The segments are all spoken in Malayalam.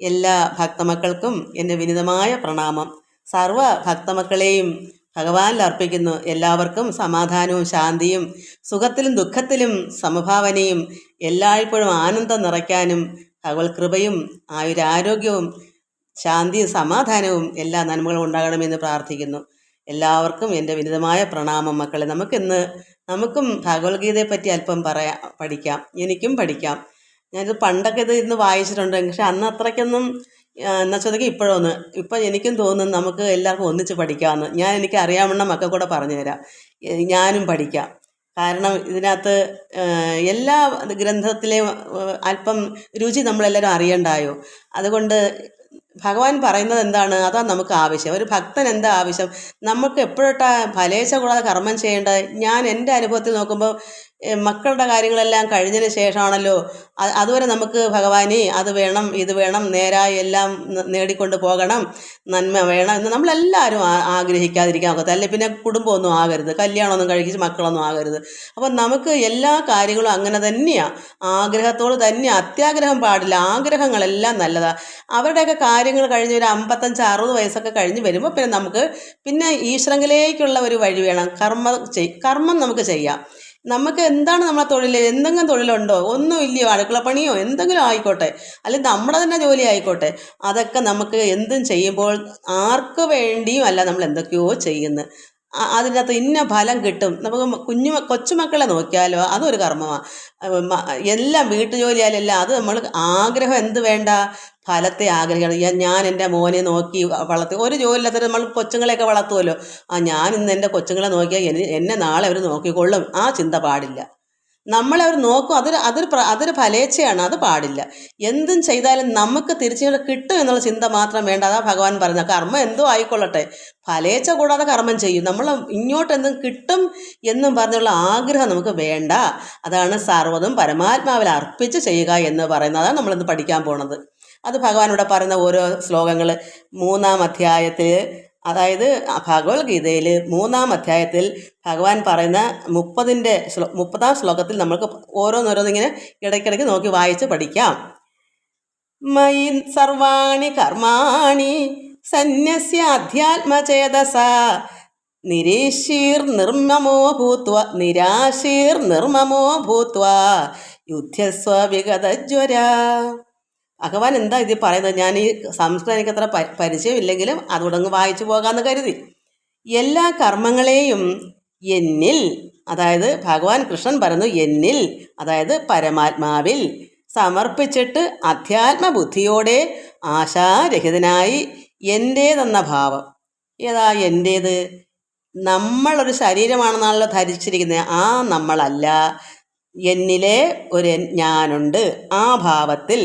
എല്ലാ ഭക്തമക്കൾക്കും എന്റെ വിനിതമായ പ്രണാമം. സർവ ഭക്തമക്കളെയും ഭഗവാനിൽ അർപ്പിക്കുന്നു. എല്ലാവർക്കും സമാധാനവും ശാന്തിയും സുഖത്തിലും ദുഃഖത്തിലും സമഭാവനയും എല്ലായ്പ്പോഴും ആനന്ദം നിറയ്ക്കാനും ഭഗവത് കൃപയും ആയുരാരോഗ്യവും ശാന്തിയും സമാധാനവും എല്ലാ നന്മകളും ഉണ്ടാകണമെന്ന് പ്രാർത്ഥിക്കുന്നു. എല്ലാവർക്കും എന്റെ വിനിതമായ പ്രണാമം. മക്കളെ നമുക്കിന്ന് നമുക്കും ഭഗവത്ഗീതയെപ്പറ്റി അല്പം പറയാം പഠിക്കാം. എനിക്കും പഠിക്കാം. ഞാനിത് പണ്ടൊക്കെ ഇത് ഇന്ന് വായിച്ചിട്ടുണ്ട്. പക്ഷെ അന്ന് അത്രയ്ക്കൊന്നും എന്നാ ചോദിക്കുക ഇപ്പോഴൊന്ന്. ഇപ്പം എനിക്കും തോന്നുന്നു നമുക്ക് എല്ലാവർക്കും ഒന്നിച്ച് പഠിക്കാമെന്ന്. ഞാൻ എനിക്ക് അറിയാവുന്ന മക്കൾ കൂടെ പറഞ്ഞു തരാം ഞാനും പഠിക്കാം. കാരണം ഇതിനകത്ത് എല്ലാ ഗ്രന്ഥത്തിലെയും അല്പം രുചി നമ്മളെല്ലാവരും അറിയണ്ടായോ? അതുകൊണ്ട് ഭഗവാൻ പറയുന്നത് എന്താണ്? അതാ നമുക്ക് ആവശ്യം. ഒരു ഭക്തൻ എന്താ ആവശ്യം? നമുക്ക് എപ്പോഴൊട്ടാ ഫലേച്ഛ കൂടാതെ കർമ്മം ചെയ്യേണ്ടത്? ഞാൻ എന്റെ അനുഭവത്തിൽ നോക്കുമ്പോൾ മക്കളുടെ കാര്യങ്ങളെല്ലാം കഴിഞ്ഞതിന് ശേഷമാണല്ലോ. അതുവരെ നമുക്ക് ഭഗവാനെ അത് വേണം ഇത് വേണം നേരായി എല്ലാം നേടിക്കൊണ്ട് പോകണം നന്മ വേണം എന്ന് നമ്മളെല്ലാവരും ആഗ്രഹിക്കാതിരിക്കാൻ ഒക്കത്തെ അല്ലെ? പിന്നെ കുടുംബമൊന്നും ആകരുത്. കല്യാണമൊന്നും കഴിച്ച് മക്കളൊന്നും ആകരുത്. അപ്പം നമുക്ക് എല്ലാ കാര്യങ്ങളും അങ്ങനെ തന്നെയാണ് ആഗ്രഹത്തോട് തന്നെ അത്യാഗ്രഹം പാടില്ല. ആഗ്രഹങ്ങളെല്ലാം നല്ലതാണ് അവരുടെയൊക്കെ കാര്യങ്ങൾ കഴിഞ്ഞ് ഒരു അമ്പത്തഞ്ച് അറുപത് വയസ്സൊക്കെ കഴിഞ്ഞ് വരുമ്പോൾ പിന്നെ നമുക്ക് പിന്നെ ഈശ്വരങ്കിലേക്കുള്ള ഒരു വഴി വേണം. കർമ്മം കർമ്മം നമുക്ക് ചെയ്യാം. നമുക്ക് എന്താണ് നമ്മളെ തൊഴിൽ എന്തെങ്കിലും തൊഴിലുണ്ടോ? ഒന്നും ഇല്ലയോ? അടുക്കളപ്പണിയോ എന്തെങ്കിലും ആയിക്കോട്ടെ. അല്ലെങ്കിൽ നമ്മുടെ തന്നെ ജോലി ആയിക്കോട്ടെ. അതൊക്കെ നമുക്ക് എന്തും ചെയ്യുമ്പോൾ ആർക്ക് വേണ്ടിയും അല്ല നമ്മൾ എന്തൊക്കെയോ ചെയ്യുന്നത് അതിനകത്ത് ഇന്ന ഫലം കിട്ടും. നമുക്ക് കുഞ്ഞു കൊച്ചുമക്കളെ നോക്കിയാലോ അതൊരു കർമ്മമാണ് എല്ലാം വീട്ടുജോലിയായാലും എല്ലാം അത് നമ്മൾ ആഗ്രഹം എന്ത് വേണ്ട? ഫലത്തെ ആഗ്രഹിക്കണം. ഞാൻ- എന്റെ മോനെ നോക്കി വളർത്തി. ഒരു ജോലിയില്ലാത്ത നമ്മൾ കൊച്ചുങ്ങളെയൊക്കെ വളർത്തുമല്ലോ ആ ഞാൻ ഇന്ന് എന്റെ കൊച്ചുങ്ങളെ നോക്കിയാൽ എന്നെ നാളെ അവർ നോക്കിക്കൊള്ളും. ആ ചിന്ത പാടില്ല. നമ്മളെ അവർ നോക്കും അതൊരു അതൊരു അതൊരു ഫലേച്ഛയാണ്. അത് പാടില്ല. എന്തും ചെയ്താലും നമുക്ക് തിരിച്ചു കിട്ടും എന്നുള്ള ചിന്ത മാത്രം വേണ്ട. അതാ ഭഗവാൻ പറഞ്ഞ കർമ്മം എന്തോ ആയിക്കൊള്ളട്ടെ. ഫലേച്ഛ കൂടാതെ കർമ്മം ചെയ്യും. നമ്മൾ ഇങ്ങോട്ട് എന്തും കിട്ടും എന്നും പറഞ്ഞുള്ള ആഗ്രഹം നമുക്ക് വേണ്ട. അതാണ് സർവതും പരമാത്മാവിൽ അർപ്പിച്ച് ചെയ്യുക എന്ന് പറയുന്നത്. അതാണ് നമ്മളിന്ന് പഠിക്കാൻ പോണത്. അത് ഭഗവാൻ ഇവിടെ പറയുന്ന ഓരോ ശ്ലോകങ്ങൾ മൂന്നാം അധ്യായത്തിൽ അതായത് ഭഗവത്ഗീതയിൽ മൂന്നാം അധ്യായത്തിൽ ഭഗവാൻ പറയുന്ന മുപ്പതിന്റെ ശ്ലോ മുപ്പതാം ശ്ലോകത്തിൽ നമ്മൾക്ക് ഓരോന്നോരോന്നിങ്ങനെ ഇടയ്ക്കിടയ്ക്ക് നോക്കി വായിച്ച് പഠിക്കാം. മയി സർവാണി കർമാണി സന്യസ്യ അധ്യാത്മചേതസ നിരീശീർ നിർമ്മമോ ഭൂത്വ നിരാശീർ നിർമ്മമോ ഭൂത്വ യുദ്ധസ്വ വിഗതജ്വര. ഭഗവാൻ എന്താ ഇത് പറയുന്നത്? ഞാൻ ഈ സംസ്കൃതം എനിക്ക് അത്ര പരിചയമില്ലെങ്കിലും അതുകൂടെ അങ്ങ് വായിച്ചു പോകാമെന്ന് കരുതി. എല്ലാ കർമ്മങ്ങളെയും എന്നിൽ അതായത് ഭഗവാൻ കൃഷ്ണൻ പറയുന്നു എന്നിൽ അതായത് പരമാത്മാവിൽ സമർപ്പിച്ചിട്ട് അധ്യാത്മബുദ്ധിയോടെ ആശാരഹിതനായി എന്റേതെന്ന ഭാവം. ഏതാ എന്റേത്? നമ്മളൊരു ശരീരമാണെന്നാണല്ലോ ധരിച്ചിരിക്കുന്നത്. ആ നമ്മളല്ല. എന്നിലെ ഒരു ഞാനുണ്ട്. ആ ഭാവത്തിൽ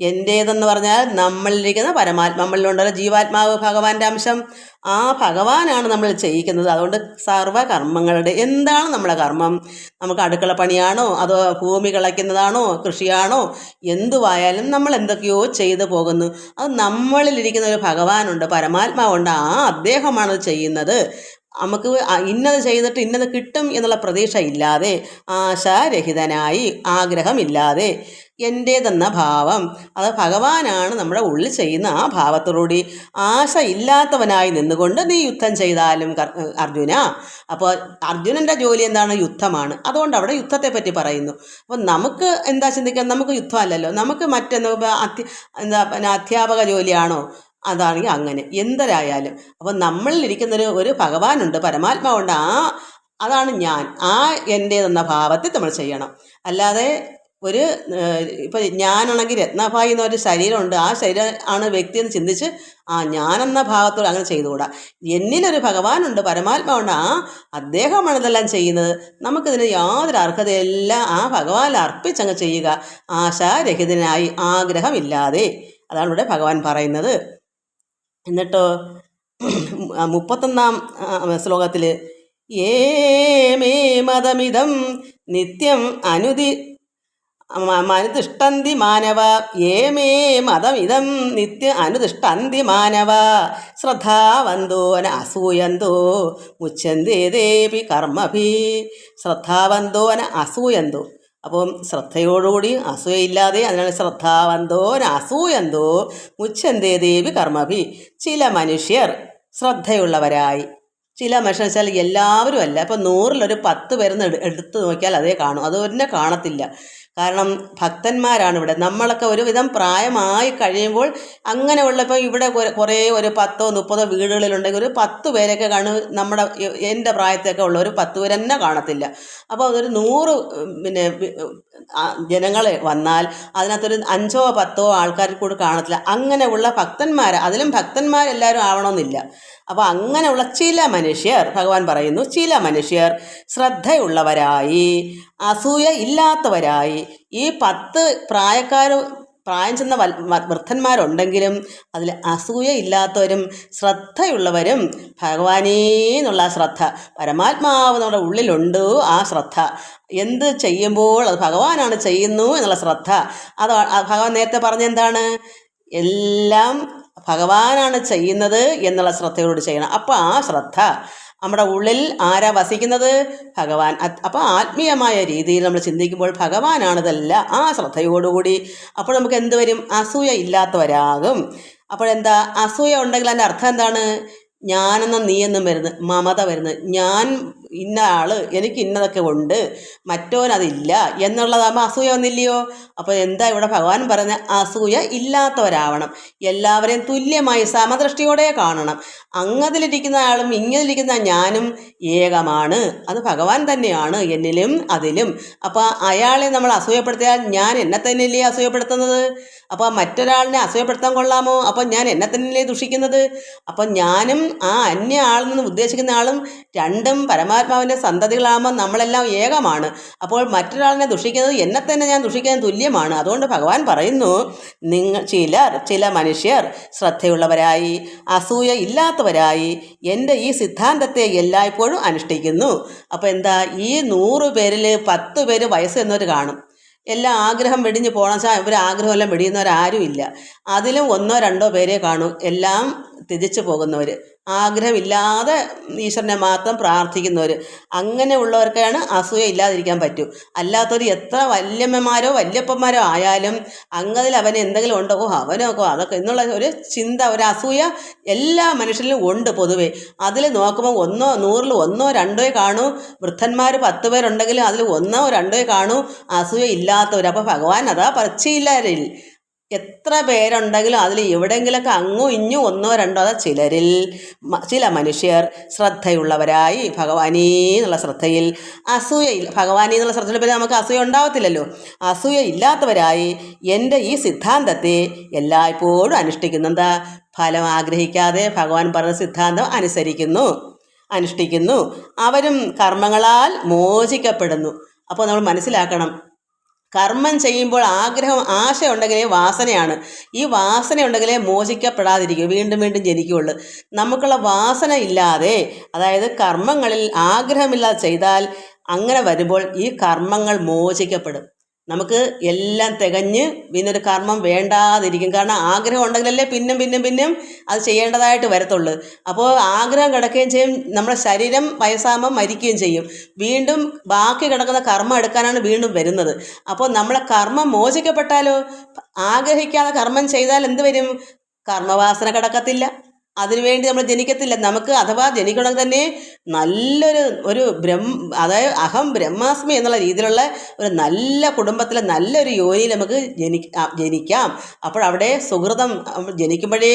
എന്റേതെന്ന് പറഞ്ഞാൽ നമ്മളിലിരിക്കുന്ന പരമാത്മ നമ്മളിലുണ്ടല്ലോ ജീവാത്മാവ് ഭഗവാന്റെ അംശം. ആ ഭഗവാനാണ് നമ്മൾ ചെയ്യിക്കുന്നത്. അതുകൊണ്ട് സർവകർമ്മങ്ങളുടെ എന്താണ് നമ്മുടെ കർമ്മം? നമുക്ക് അടുക്കള പണിയാണോ? അതോ ഭൂമി കിളയ്ക്കുന്നതാണോ? കൃഷിയാണോ? എന്തുവായാലും നമ്മൾ എന്തൊക്കെയോ ചെയ്തു പോകുന്നു. അത് നമ്മളിലിരിക്കുന്ന ഒരു ഭഗവാനുണ്ട് പരമാത്മാവുണ്ട്. ആ അദ്ദേഹമാണ് ചെയ്യുന്നത്. നമുക്ക് ഇന്നത് ചെയ്തിട്ട് ഇന്നത് കിട്ടും എന്നുള്ള പ്രതീക്ഷ ഇല്ലാതെ ആശാരഹിതനായി ആഗ്രഹമില്ലാതെ എന്റേതെന്ന ഭാവം. അത് ഭഗവാനാണ് നമ്മുടെ ഉള്ളിൽ ചെയ്യുന്ന ആ ഭാവത്തോടുകൂടി. ആശ ഇല്ലാത്തവനായി നിന്നുകൊണ്ട് നീ യുദ്ധം ചെയ്താലും അർജുന. അപ്പോൾ അർജുനന്റെ ജോലി എന്താണ്? യുദ്ധമാണ്. അതുകൊണ്ട് അവിടെ യുദ്ധത്തെ പറ്റി പറയുന്നു. അപ്പോൾ നമുക്ക് എന്താ ചിന്തിക്കാൻ? നമുക്ക് യുദ്ധമല്ലല്ലോ. നമുക്ക് മറ്റെന്താ എന്താ പിന്നെ അധ്യാപക ജോലിയാണോ? അതാണെങ്കിൽ അങ്ങനെ. എന്തരായാലും. അപ്പോൾ നമ്മളിലിരിക്കുന്നൊരു ഒരു ഭഗവാനുണ്ട് പരമാത്മാവുണ്ട്. ആ അതാണ് ഞാൻ. ആ എന്റേതെന്ന ഭാവത്തിൽ നമ്മൾ ചെയ്യണം. അല്ലാതെ ഒരു ഇപ്പം ഞാനാണെങ്കിൽ രത്നഭായി എന്നൊരു ശരീരമുണ്ട്. ആ ശരീരം ആണ് വ്യക്തി എന്ന് ചിന്തിച്ച് ആ ഞാനെന്ന ഭാവത്തോട് അങ്ങനെ ചെയ്തുകൂടാ? എന്നിലൊരു ഭഗവാനുണ്ട് പരമാത്മാവുണ്ട്. ആ അദ്ദേഹമാണ് ഇതെല്ലാം ചെയ്യുന്നത്. നമുക്കിതിന് യാതൊരു അർഹതയെല്ലാം. ആ ഭഗവാനിൽ അർപ്പിച്ചങ്ങ് ചെയ്യുക. ആശാരഹിതനായി ആഗ്രഹമില്ലാതെ. അതാണ് ഇവിടെ ഭഗവാൻ പറയുന്നത്. എന്നിട്ടോ മുപ്പത്തൊന്നാം ശ്ലോകത്തിൽ ഏ മേ മതമിതം നിത്യം അനുതി മനുതിഷ്ടന്തി മാനവ ഏമേ മതമിതം നിത്യ അനുതിഷ്ടന്തി മാനവ. ശ്രദ്ധാവന്തോന അസൂയന്തോ മുച്ചന്തേ ദേവി കർമ്മഭി. ശ്രദ്ധാവന്തോന അസൂയന്തോ. അപ്പം ശ്രദ്ധയോടുകൂടി അസൂയയില്ലാതെ അതിനാണ് ശ്രദ്ധാവന്തോ അസൂയന്തോ മുച്ചന്തേ ദേവി കർമ്മഭി. ചില മനുഷ്യർ ശ്രദ്ധയുള്ളവരായി. ചില മനുഷ്യർ വെച്ചാൽ എല്ലാവരും അല്ല ഇപ്പം നൂറിലൊരു പത്ത് പേരെന്ന് എടുത്തു എടുത്ത് നോക്കിയാൽ അതേ കാണും. അത് തന്നെ കാണത്തില്ല. കാരണം ഭക്തന്മാരാണ് ഇവിടെ. നമ്മളൊക്കെ ഒരുവിധം പ്രായമായി കഴിയുമ്പോൾ അങ്ങനെ ഉള്ളപ്പോൾ ഇവിടെ കുറേ ഒരു പത്തോ മുപ്പതോ വീടുകളിലുണ്ടെങ്കിൽ ഒരു പത്ത് പേരൊക്കെ കാണും നമ്മുടെ എന്റെ പ്രായത്തൊക്കെ ഉള്ള ഒരു പത്ത് പേരെന്നെ കാണത്തില്ല. അപ്പോൾ അതൊരു നൂറ് പിന്നെ ജനങ്ങൾ വന്നാൽ അതിനകത്തൊരു അഞ്ചോ പത്തോ ആൾക്കാർ കൂടി കാണത്തില്ല. അങ്ങനെയുള്ള ഭക്തന്മാർ അതിലും ഭക്തന്മാരെല്ലാവരും ആവണമെന്നില്ല. അപ്പോൾ അങ്ങനെയുള്ള ചില മനുഷ്യർ ഭഗവാൻ പറയുന്നു ചില മനുഷ്യർ ശ്രദ്ധയുള്ളവരായി അസൂയ ഇല്ലാത്തവരായി ഈ പത്ത് പ്രായക്കാർ പ്രായം ചെന്ന വൃദ്ധന്മാരുണ്ടെങ്കിലും അതിൽ അസൂയ ഇല്ലാത്തവരും ശ്രദ്ധയുള്ളവരും ഭഗവാനേ എന്നുള്ള ആ ശ്രദ്ധ പരമാത്മാവ് നമ്മുടെ ഉള്ളിലുണ്ട് ആ ശ്രദ്ധ. എന്ത് ചെയ്യുമ്പോൾ അത് ഭഗവാനാണ് ചെയ്യുന്നു എന്നുള്ള ശ്രദ്ധ. അത് ഭഗവാൻ നേരത്തെ പറഞ്ഞെന്താണ് എല്ലാം ഭഗവാനാണ് ചെയ്യുന്നത് എന്നുള്ള ശ്രദ്ധയോട് ചെയ്യണം. അപ്പോൾ ആ ശ്രദ്ധ. നമ്മുടെ ഉള്ളിൽ ആരാ വസിക്കുന്നത്? ഭഗവാൻ. അപ്പോൾ ആത്മീയമായ രീതിയിൽ നമ്മൾ ചിന്തിക്കുമ്പോൾ ഭഗവാനാണിതല്ല ആ ശ്രദ്ധയോടുകൂടി അപ്പോൾ നമുക്ക് എന്ത് വരും? അസൂയ ഇല്ലാത്തവരാകും. അപ്പോഴെന്താ അസൂയ ഉണ്ടെങ്കിൽ അതിന്റെ അർത്ഥം എന്താണ്? ഞാനെന്നും നീയെന്നും വരുന്നത് മമത വരുന്നത് ഞാൻ ഇന്ന ആൾ എനിക്ക് ഇന്നതൊക്കെ ഉണ്ട് മറ്റോനതില്ല എന്നുള്ളതാകുമ്പോൾ അസൂയ വന്നില്ലയോ? അപ്പോൾ എന്താ ഇവിടെ ഭഗവാൻ പറയുന്നത് അസൂയ ഇല്ലാത്തവരാവണം. എല്ലാവരെയും തുല്യമായി സമദൃഷ്ടിയോടെ കാണണം. അങ്ങതിലിരിക്കുന്ന ആളും ഇങ്ങതിലിരിക്കുന്ന ഞാനും ഏകമാണ്. അത് ഭഗവാൻ തന്നെയാണ് എന്നിലും അതിലും. അപ്പോൾ അയാളെ നമ്മൾ അസൂയപ്പെടുത്തിയാൽ ഞാൻ എന്നെ തന്നെയല്ലേ അസൂയപ്പെടുത്തുന്നത്? അപ്പോൾ മറ്റൊരാളിനെ അസൂയപ്പെടുത്താൻ കൊള്ളാമോ? അപ്പോൾ ഞാൻ എന്നെ തന്നെയല്ലേ ദുഷിക്കുന്നത്? അപ്പോൾ ഞാനും ആ അന്യ ആളിൽ നിന്ന് ഉദ്ദേശിക്കുന്ന ആളും രണ്ടും പരമാത്മാവിന്റെ സന്തതികളാകുമ്പോൾ നമ്മളെല്ലാം ഏകമാണ്. അപ്പോൾ മറ്റൊരാളിനെ ദുഷിക്കുന്നത് എന്നെ തന്നെ ഞാൻ ദുഷിക്കുന്നത് തുല്യമാണ്. അതുകൊണ്ട് ഭഗവാൻ പറയുന്നു നിങ്ങൾ ചിലർ ചില മനുഷ്യർ ശ്രദ്ധയുള്ളവരായി അസൂയ ഇല്ലാത്തവരായി എന്റെ ഈ സിദ്ധാന്തത്തെ എല്ലായ്പ്പോഴും അനുഷ്ഠിക്കുന്നു. അപ്പോൾ എന്താ ഈ നൂറ് പേരിൽ പത്ത് പേര് വയസ്സ് എന്നവർ കാണും. എല്ലാം ആഗ്രഹം വെടിഞ്ഞ് പോകണം ഇവർ ആഗ്രഹമെല്ലാം വെടിയുന്നവരാരും ഇല്ല. അതിലും ഒന്നോ രണ്ടോ പേരെ കാണും. എല്ലാം തിരിച്ചു പോകുന്നവർ ആഗ്രഹമില്ലാതെ ഈശ്വരനെ മാത്രം പ്രാർത്ഥിക്കുന്നവർ അങ്ങനെ ഉള്ളവർക്കാണ് അസൂയ ഇല്ലാതിരിക്കാൻ പറ്റൂ. അല്ലാത്തവർ എത്ര വല്യമ്മമാരോ വല്യപ്പന്മാരോ ആയാലും അങ്ങതിൽ അവന് എന്തെങ്കിലും ഉണ്ടോ ഓ അവനൊക്കെ അതൊക്കെ എന്നുള്ള ഒരു ചിന്ത ഒരു അസൂയ എല്ലാ മനുഷ്യരിലും ഉണ്ട് പൊതുവേ. അതിൽ നോക്കുമ്പോൾ ഒന്നോ നൂറിൽ ഒന്നോ രണ്ടോ കാണൂ. വൃദ്ധന്മാർ പത്ത് പേരുണ്ടെങ്കിലും അതിൽ ഒന്നോ രണ്ടോ കാണൂ. അസൂയ ഇല്ലാത്തവർ അപ്പോൾ ഭഗവാൻ അതാ പറിച്ചില്ലാരിൽ. എത്ര പേരുണ്ടെങ്കിലും അതിൽ എവിടെയെങ്കിലൊക്കെ അങ്ങും ഇഞ്ഞും ഒന്നോ രണ്ടോ അതാ ചിലരിൽ ചില മനുഷ്യർ ശ്രദ്ധയുള്ളവരായി ഭഗവാനേ എന്നുള്ള ശ്രദ്ധയിൽ അസൂയ ഇല്ല ഭഗവാനേ എന്നുള്ള ശ്രദ്ധയിൽ പിന്നെ നമുക്ക് അസൂയ ഉണ്ടാവത്തില്ലല്ലോ. അസൂയ ഇല്ലാത്തവരായി എന്റെ ഈ സിദ്ധാന്തത്തെ എല്ലായ്പ്പോഴും അനുഷ്ഠിക്കുന്നു. എന്താ? ഫലം ആഗ്രഹിക്കാതെ ഭഗവാൻ പറഞ്ഞ സിദ്ധാന്തം അനുസരിക്കുന്നു അനുഷ്ഠിക്കുന്നു. അവരും കർമ്മങ്ങളാൽ മോചിക്കപ്പെടുന്നു. അപ്പോൾ നമ്മൾ മനസ്സിലാക്കണം കർമ്മം ചെയ്യുമ്പോൾ ആഗ്രഹം ആശ ഉണ്ടെങ്കിലേ വാസനയാണ്. ഈ വാസന ഉണ്ടെങ്കിലേ മോചിക്കപ്പെടാതിരിക്കും. വീണ്ടും വീണ്ടും ജനിക്കുകയുള്ളൂ. നമുക്കുള്ള വാസന ഇല്ലാതെ അതായത് കർമ്മങ്ങളിൽ ആഗ്രഹമില്ലാതെ ചെയ്താൽ അങ്ങനെ വരുമ്പോൾ ഈ കർമ്മങ്ങൾ മോചിക്കപ്പെടും. നമുക്ക് എല്ലാം തികഞ്ഞ് പിന്നെ ഒരു കർമ്മം വേണ്ടാതിരിക്കും. കാരണം ആഗ്രഹം ഉണ്ടെങ്കിലല്ലേ പിന്നും പിന്നും പിന്നും അത് ചെയ്യേണ്ടതായിട്ട് വരത്തുള്ളൂ. അപ്പോൾ ആഗ്രഹം കിടക്കുകയും ചെയ്യും നമ്മുടെ ശരീരം വയസ്സാകുമ്പോൾ മരിക്കുകയും ചെയ്യും. വീണ്ടും ബാക്കി കിടക്കുന്ന കർമ്മം എടുക്കാനാണ് വീണ്ടും വരുന്നത്. അപ്പോൾ നമ്മളെ കർമ്മം മോചിക്കപ്പെട്ടാലോ? ആഗ്രഹിക്കാതെ കർമ്മം ചെയ്താൽ എന്ത് വരും? കർമ്മവാസന കിടക്കത്തില്ല. അതിനുവേണ്ടി നമ്മൾ ജനിക്കത്തില്ല. നമുക്ക് അഥവാ ജനിക്കണമെങ്കിൽ തന്നെ നല്ലൊരു ഒരു ബ്രഹ്മ അതായത് അഹം ബ്രഹ്മാസ്മി എന്നുള്ള രീതിയിലുള്ള ഒരു നല്ല കുടുംബത്തിലെ നല്ലൊരു യോനിയിൽ നമുക്ക് ജനി ജനിക്കാം. അപ്പോൾ അവിടെ സുഹൃതം ജനിക്കുമ്പോഴേ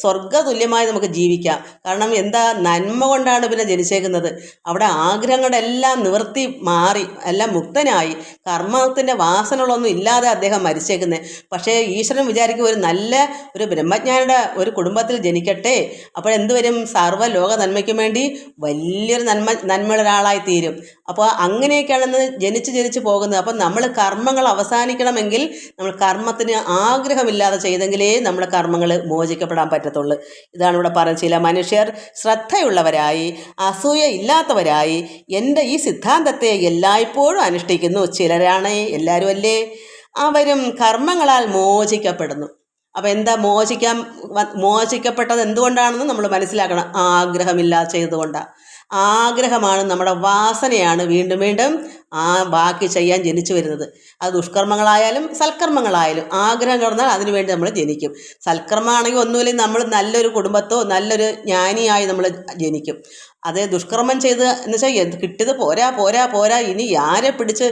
സ്വർഗതുല്യമായി നമുക്ക് ജീവിക്കാം. കാരണം എന്താ? നന്മ കൊണ്ടാണ് പിന്നെ ജനിച്ചേക്കുന്നത്. അവിടെ ആഗ്രഹങ്ങളെല്ലാം നിവർത്തി മാറി എല്ലാം മുക്തനായി. കർമ്മത്തിന്റെ വാസനകളൊന്നും ഇല്ലാതെ അദ്ദേഹം മരിച്ചേക്കുന്നത് പക്ഷേ ഈശ്വരൻ വിചാരിക്കും ഒരു നല്ല ഒരു ബ്രഹ്മജ്ഞാനിയുടെ ഒരു കുടുംബത്തിൽ ജനിക്കട്ടെ. അപ്പോൾ എന്ത് വരും സർവ ലോക നന്മയ്ക്കും വേണ്ടി വലിയൊരു നന്മ നന്മയുള്ള ഒരാളായി തീരും. അപ്പോൾ അങ്ങനെയൊക്കെയാണെന്ന് ജനിച്ച് ജനിച്ച് പോകുന്നത്. അപ്പം നമ്മൾ കർമ്മങ്ങൾ അവസാനിക്കണമെങ്കിൽ നമ്മൾ കർമ്മത്തിന് ആഗ്രഹമില്ലാതെ ചെയ്തെങ്കിലേ നമ്മുടെ കർമ്മങ്ങൾ മോചിക്കപ്പെടാൻ പറ്റത്തുള്ളൂ. ഇതാണ് ഇവിടെ പറഞ്ഞ ചില മനുഷ്യർ ശ്രദ്ധയുള്ളവരായി അസൂയ ഇല്ലാത്തവരായി എന്റെ ഈ സിദ്ധാന്തത്തെ എല്ലായ്പ്പോഴും അനുഷ്ഠിക്കുന്നു. ചിലരാണ് എല്ലാവരും അല്ലേ അവരും കർമ്മങ്ങളാൽ മോചിക്കപ്പെടുന്നു. അപ്പോൾ എന്താ മോചിക്കാൻ മോചിക്കപ്പെട്ടത് എന്തുകൊണ്ടാണെന്ന് നമ്മൾ മനസ്സിലാക്കണം. ആഗ്രഹമില്ലാതെ ചെയ്തുകൊണ്ടാണ് ആഗ്രഹമാണ് നമ്മുടെ വാസനയാണ് വീണ്ടും വീണ്ടും ആ ബാക്കി ചെയ്യാൻ ജനിച്ചു വരുന്നത്. അത് ദുഷ്കർമ്മങ്ങളായാലും സൽക്കർമ്മങ്ങളായാലും ആഗ്രഹം കിടന്നാൽ അതിനു വേണ്ടി നമ്മൾ ജനിക്കും. സൽക്കർമ്മമാണെങ്കിൽ ഒന്നുമില്ലെങ്കിൽ നമ്മൾ നല്ലൊരു കുടുംബത്തോ നല്ലൊരു ജ്ഞാനിയായി നമ്മൾ ജനിക്കും. അതേ ദുഷ്കർമ്മം ചെയ്ത് എന്ന് വെച്ചാൽ കിട്ടിയത് പോരാ പോരാ പോരാ. ഇനി ആരെ പിടിച്ച്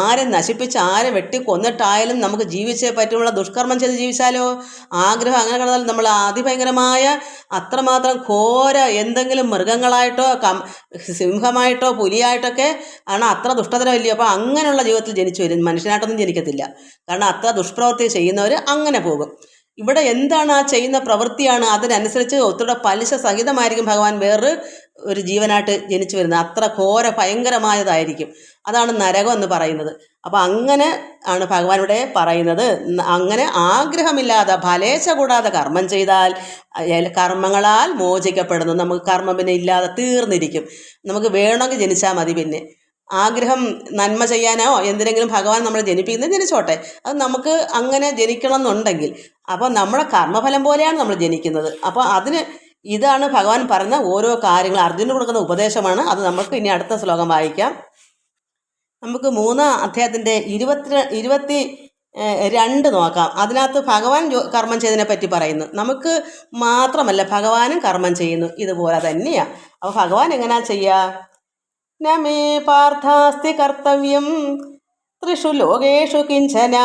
ആരെ നശിപ്പിച്ച് ആരെ വെട്ടി കൊന്നിട്ടായാലും നമുക്ക് ജീവിച്ചേ പറ്റുമുള്ള ദുഷ്കർമ്മം ചെയ്ത് ജീവിച്ചാലോ? ആഗ്രഹം അങ്ങനെ കിടന്നാൽ നമ്മൾ അതിഭയങ്കരമായ അത്രമാത്രം ഘോര എന്തെങ്കിലും മൃഗങ്ങളായിട്ടോ കം സിംഹമായിട്ടോ പുലിയായിട്ടൊക്കെ ആണ് അത്ര ദുഷ്ടതരമില്ല അപ്പോൾ അങ്ങനെയുള്ള ജീവിതത്തിൽ ജനിച്ചു വരും. മനുഷ്യനായിട്ടൊന്നും ജനിക്കത്തില്ല. കാരണം അത്ര ദുഷ്പ്രവൃത്തി ചെയ്യുന്നവർ അങ്ങനെ പോകും. ഇവിടെ എന്താണ് ആ ചെയ്യുന്ന പ്രവൃത്തിയാണ്? അതിനനുസരിച്ച് ഒത്തിരി പലിശ സഹിതമായിരിക്കും ഭഗവാൻ വേറൊരു ഒരു ജീവനായിട്ട് ജനിച്ചു വരുന്നത്. അത്ര ഘോര ഭയങ്കരമായതായിരിക്കും. അതാണ് നരകം എന്ന് പറയുന്നത്. അപ്പോൾ അങ്ങനെ ആണ് ഭഗവാൻ ഇവിടെ പറയുന്നത്. അങ്ങനെ ആഗ്രഹമില്ലാതെ ഫലേശ കൂടാതെ കർമ്മം ചെയ്താൽ കർമ്മങ്ങളാൽ മോചിക്കപ്പെടുന്നു. നമുക്ക് കർമ്മം പിന്നെ ഇല്ലാതെ തീർന്നിരിക്കും. നമുക്ക് വേണമെങ്കിൽ ജനിച്ചാൽ മതി പിന്നെ. ആഗ്രഹം നന്മ ചെയ്യാനോ എന്തിനെങ്കിലും ഭഗവാൻ നമ്മളെ ജനിപ്പിക്കുന്നത് ജനിച്ചോട്ടെ. അത് നമുക്ക് അങ്ങനെ ജനിക്കണം എന്നുണ്ടെങ്കിൽ അപ്പോൾ നമ്മുടെ കർമ്മഫലം പോലെയാണ് നമ്മൾ ജനിക്കുന്നത്. അപ്പോൾ അതിന് ഇതാണ് ഭഗവാൻ പറഞ്ഞ ഓരോ കാര്യങ്ങൾ. അർജുന് കൊടുക്കുന്ന ഉപദേശമാണ്. അത് നമുക്ക് ഇനി അടുത്ത ശ്ലോകം വായിക്കാം. നമുക്ക് മൂന്നാം അധ്യായത്തിന്റെ ഇരുപത്തി ഇരുപത്തി രണ്ട് നോക്കാം. അതിനകത്ത് ഭഗവാൻ കർമ്മം ചെയ്തതിനെ പറ്റി പറയുന്നു. നമുക്ക് മാത്രമല്ല ഭഗവാനും കർമ്മം ചെയ്യുന്നു. ഇതുപോലെ തന്നെയാണ് അപ്പോൾ ഭഗവാൻ എങ്ങനെയാ ചെയ്യുക ന മേ പാർത്ഥാസ്തി കർത്തവ്യം. ത്രിഷു ലോകേഷു കിഞ്ചന.